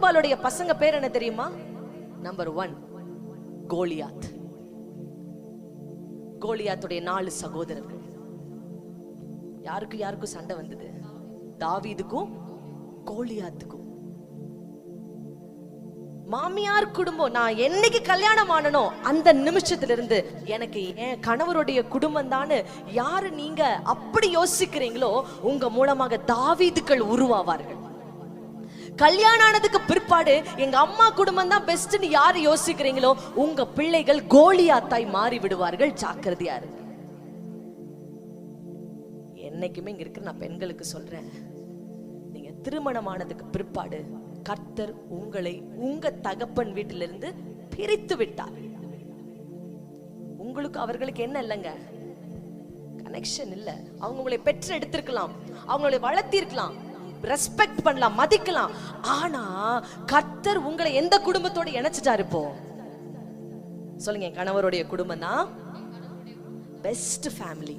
யருபாலுடைய பசங்க பேர் என்ன தெரியுமா? Number one Goliath. கோலியாத்துடைய நாலு சகோதரர்கள். யாருக்கு யாருக்கும் சண்டை வந்தது? தாவீதுக்கும் கோலியாத்துக்கும். மாமியார் குடும்பம் நான் என்னைக்கு கல்யாணம் ஆனனோ அந்த நிமிஷத்துல இருந்து எனக்கு என் கணவருடைய குடும்பம் தான் யாரு நீங்க அப்படி யோசிக்கிறீங்களோ உங்க மூலமாக தாவீதுக்கள் உருவாவார்கள். கல்யாணம் ஆனதுக்கு பிற்பாடு எங்க அம்மா குடும்பம் தான் பெஸ்ட்னு யார் யோசிக்கிறீங்களோ உங்க பிள்ளைகள் கோலியாத்தாய் மாறி விடுவார்கள் ஜாக்கிரதையா இருங்க. என்னைக்குமே இங்க இருக்கிற நான் பெண்களுக்கு சொல்றேன் நீங்க திருமணமானதுக்கு பிற்பாடு கர்த்தர் உங்களை உங்க தகப்பன் வீட்டிலிருந்து பிரித்து விட்டார். உங்களுக்கு அவர்களுக்கு என்ன இல்லைங்க? கனெக்ஷன் இல்ல. அவங்க உங்களை பெற்று எடுத்திருக்கலாம். அவங்களை வளர்த்திருக்கலாம். ரெஸ்பெக்ட் பண்ணலாம் மதிக்கலாம். ஆனா கத்தர் உங்களை எந்த குடும்பத்தோட இணைச்சிட்டாரு இப்போ? சொல்லுங்க என் கணவருடைய குடும்பம் தான் பெஸ்ட் ஃபேமிலி